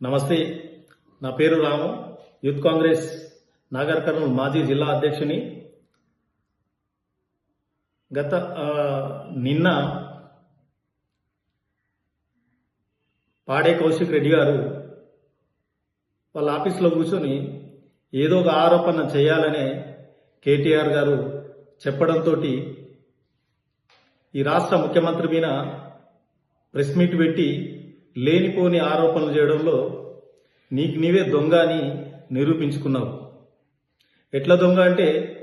నమస్తే. నా పేరు రాము. యూత్ కాంగ్రెస్ నాగర్ కర్నూలు మాజీ జిల్లా అధ్యక్షుని. గత నిన్న పాడే కౌశిక్ రెడ్డి గారు వాళ్ళ ఆఫీస్లో కూర్చొని ఏదో ఒక ఆరోపణ చేయాలనే కేటీఆర్ గారు చెప్పడంతో ఈ రాష్ట్ర ముఖ్యమంత్రి మీద ప్రెస్ మీట్ పెట్టి లేనిపోని ఆరోపణలు చేయడంలో నీకు నీవే దొంగ అని నిరూపించుకున్నావు. ఎట్లా దొంగ అంటే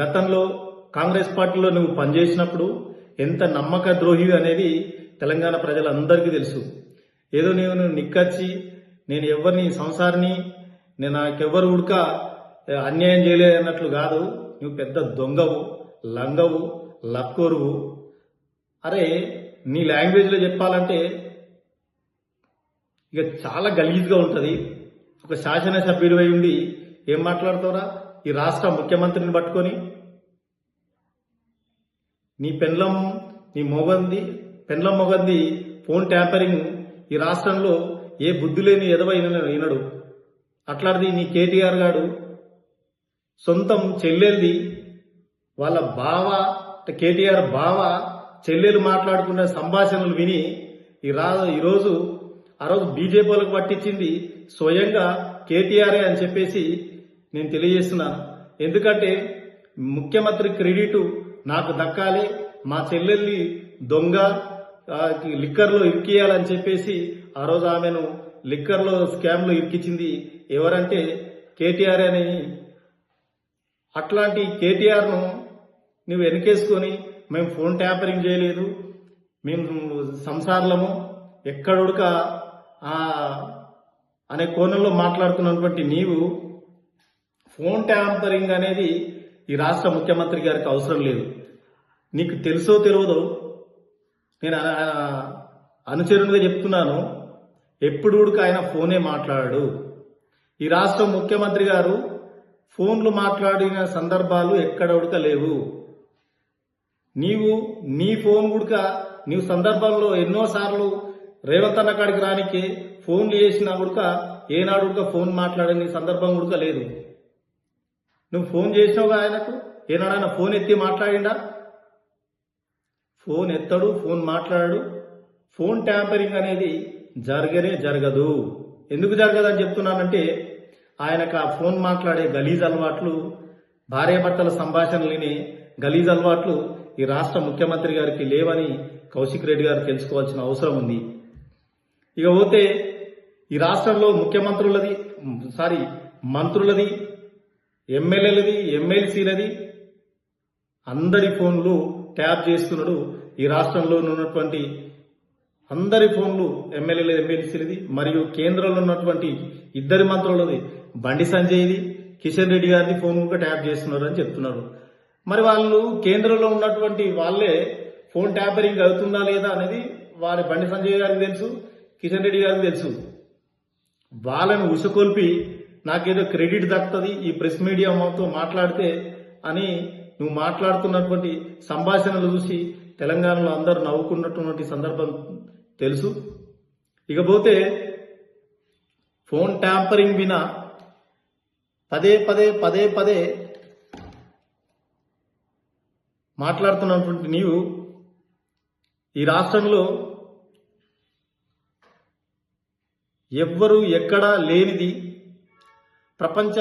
గతంలో కాంగ్రెస్ పార్టీలో నువ్వు పనిచేసినప్పుడు ఎంత నమ్మక ద్రోహి అనేది తెలంగాణ ప్రజలందరికీ తెలుసు. ఏదో నేను నిక్కచ్చి నేను ఎవరిని సంసారిని నేను నాకెవ్వరు ఉడక అన్యాయం చేయలేదు అన్నట్లు కాదు. నువ్వు పెద్ద దొంగవు లంగవు లక్కోరువు. అరే నీ లాంగ్వేజ్లో చెప్పాలంటే ఇక చాలా గలీజ్గా ఉంటుంది. ఒక శాసనసభ్యుడివై ఉండి ఏం మాట్లాడతావురా? ఈ రాష్ట్ర ముఖ్యమంత్రిని పట్టుకొని. నీ పెండ్లం నీ మొగంది పెండ్లం మొగంది ఫోన్ ట్యాంపరింగ్ ఈ రాష్ట్రంలో ఏ బుద్ధి లేని ఎదవ ఈనడు అట్లాంటిది నీ కేటీఆర్ గాడు. సొంతం చెల్లెల్ది వాళ్ళ బావ కేటీఆర్ బావ చెల్లెలు మాట్లాడుకున్న సంభాషణలు విని ఈ రా ఈరోజు ఆ రోజు బీజేపీలకు పట్టించింది స్వయంగా కేటీఆర్ఏ అని చెప్పేసి నేను తెలియజేస్తున్నాను. ఎందుకంటే ముఖ్యమంత్రి క్రెడిట్ నాకు దక్కాలి మా చెల్లెల్ని దొంగ లిక్కర్లో ఇరికియాలని చెప్పేసి ఆ రోజు ఆమెను లిక్కర్లో స్కామ్లో ఇరికించింది ఎవరంటే కేటీఆర్ అని. అట్లాంటి కేటీఆర్ను నువ్వు వెనకేసుకొని మేము ఫోన్ ట్యాపరింగ్ చేయలేదు మేము సంసారలము ఎక్కడొడక అనే కోణంలో మాట్లాడుతున్నటువంటి నీవు ఫోన్ ట్యాంపరింగ్ అనేది ఈ రాష్ట్ర ముఖ్యమంత్రి గారికి అవసరం లేదు. నీకు తెలుసో తెలియదో నేను అనుచరునిగా చెప్తున్నాను. ఎప్పుడు ఆయన ఫోనే మాట్లాడాడు. ఈ రాష్ట్ర ముఖ్యమంత్రి గారు ఫోన్లు మాట్లాడిన సందర్భాలు ఎక్కడ ఉడక లేవు. నీవు నీ ఫోన్ ఉడక నీవు సందర్భంలో ఎన్నోసార్లు రేవంత్ అన్న కాడికి రానికి ఫోన్లు చేసినా ఉడక ఏనాడు ఉడక ఫోన్ మాట్లాడని సందర్భం ఉడక లేదు. నువ్వు ఫోన్ చేసినావుగా ఆయనకు? ఏనాడైనా ఫోన్ ఎత్తి మాట్లాడిండా? ఫోన్ ఎత్తడు ఫోన్ మాట్లాడాడు. ఫోన్ ట్యాంపరింగ్ అనేది జరగనే జరగదు. ఎందుకు జరగదని చెప్తున్నానంటే ఆయనకు ఆ ఫోన్ మాట్లాడే గలీజ్ అలవాట్లు భార్యాభర్తల సంభాషణలని గలీజ్ అలవాట్లు ఈ రాష్ట్ర ముఖ్యమంత్రి గారికి లేవని కౌశిక్ రెడ్డి గారు తెలుసుకోవాల్సిన అవసరం ఉంది. ఇక పోతే ఈ రాష్ట్రంలో ముఖ్యమంత్రులది సారీ మంత్రులది ఎమ్మెల్యేలది ఎమ్మెల్సీలది అందరి ఫోన్లు ట్యాప్ చేస్తున్నాడు ఈ రాష్ట్రంలో ఉన్నటువంటి అందరి ఫోన్లు ఎమ్మెల్యేలు ఎమ్మెల్సీలది మరియు కేంద్రంలో ఉన్నటువంటి ఇద్దరి మంత్రులది బండి సంజయ్ది కిషన్ రెడ్డి గారిది ఫోన్ కూడా ట్యాప్ చేస్తున్నారు అని చెప్తున్నారు. మరి వాళ్ళు కేంద్రంలో ఉన్నటువంటి వాళ్ళే ఫోన్ ట్యాపరింగ్ అవుతుందా లేదా అనేది వారి బండి సంజయ్ గారికి తెలుసు. కిషన్ రెడ్డి గారికి తెలుసు. వాళ్ళని ఉసుకొల్పి నాకేదో క్రెడిట్ దక్కుతుంది ఈ ప్రెస్ మీడియాతో మాట్లాడితే అని నువ్వు మాట్లాడుతున్నటువంటి సంభాషణలు చూసి తెలంగాణలో అందరూ నవ్వుకున్నటువంటి సందర్భం తెలుసు. ఇకపోతే ఫోన్ ట్యాంపరింగ్ వినా పదే పదే పదే పదే మాట్లాడుతున్నటువంటి నీవు ఈ రాష్ట్రంలో ఎవ్వరూ ఎక్కడా లేనిది ప్రపంచ